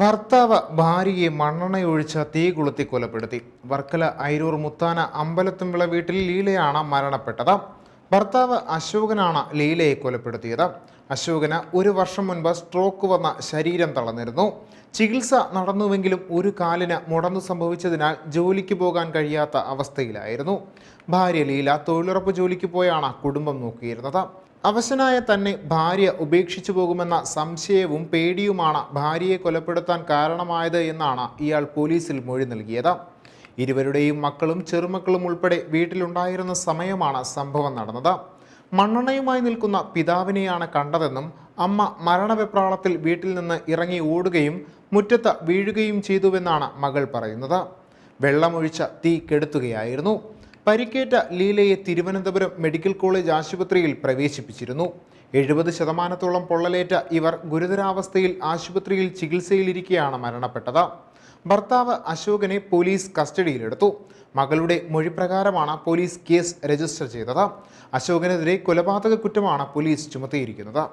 ഭർത്താവ് ഭാര്യയെ മണ്ണെണ്ണയൊഴിച്ച് തീ കൊളുത്തി കൊലപ്പെടുത്തി. വർക്കല ഐരൂർ മുത്താന അമ്പലത്തുംവിള വീട്ടിൽ ലീലയാണ് മരണപ്പെട്ടത്. ഭർത്താവ് അശോകനാണ് ലീലയെ കൊലപ്പെടുത്തിയത്. അശോകന് ഒരു വർഷം മുൻപ് സ്ട്രോക്ക് വന്ന ശരീരം തളർന്നിരുന്നു. ചികിത്സ നടന്നുവെങ്കിലും ഒരു കാലിന് മുടന്നു സംഭവിച്ചതിനാൽ ജോലിക്ക് പോകാൻ കഴിയാത്ത അവസ്ഥയിലായിരുന്നു. ഭാര്യ ലീല തൊഴിലുറപ്പ് ജോലിക്ക് പോയാണ് കുടുംബം നോക്കിയിരുന്നത്. അവശനായ തന്നെ ഭാര്യ ഉപേക്ഷിച്ചു പോകുമെന്ന സംശയവും പേടിയുമാണ് ഭാര്യയെ കൊലപ്പെടുത്താൻ കാരണമായത് എന്നാണ് ഇയാൾ പോലീസിൽ മൊഴി നൽകിയത്. ഇരുവരുടെയും മക്കളും ചെറുമക്കളും ഉൾപ്പെടെ വീട്ടിലുണ്ടായിരുന്ന സമയമാണ് സംഭവം നടന്നത്. മണ്ണെണ്ണയുമായി നിൽക്കുന്ന പിതാവിനെയാണ് കണ്ടതെന്നും അമ്മ മരണവെപ്രാളത്തിൽ വീട്ടിൽ നിന്ന് ഇറങ്ങി ഓടുകയും മുറ്റത്ത് വീഴുകയും ചെയ്തുവെന്നാണ് മകൾ പറയുന്നത്. വെള്ളമൊഴിച്ച തീ കെടുത്തുകയായിരുന്നു. പരിക്കേറ്റ ലീലയെ തിരുവനന്തപുരം മെഡിക്കൽ കോളേജ് ആശുപത്രിയിൽ പ്രവേശിപ്പിച്ചിരുന്നു. എഴുപത് ശതമാനത്തോളം പൊള്ളലേറ്റ ഇവർ ഗുരുതരാവസ്ഥയിൽ ആശുപത്രിയിൽ ചികിത്സയിലിരിക്കെയാണ് മരണപ്പെട്ടത്. ഭർത്താവ് അശോകനെ പോലീസ് കസ്റ്റഡിയിലെടുത്തു. മകളുടെ മൊഴിപ്രകാരമാണ് പോലീസ് കേസ് രജിസ്റ്റർ ചെയ്തത്. അശോകനെതിരെ കൊലപാതക കുറ്റമാണ് പോലീസ് ചുമത്തിയിരിക്കുന്നത്.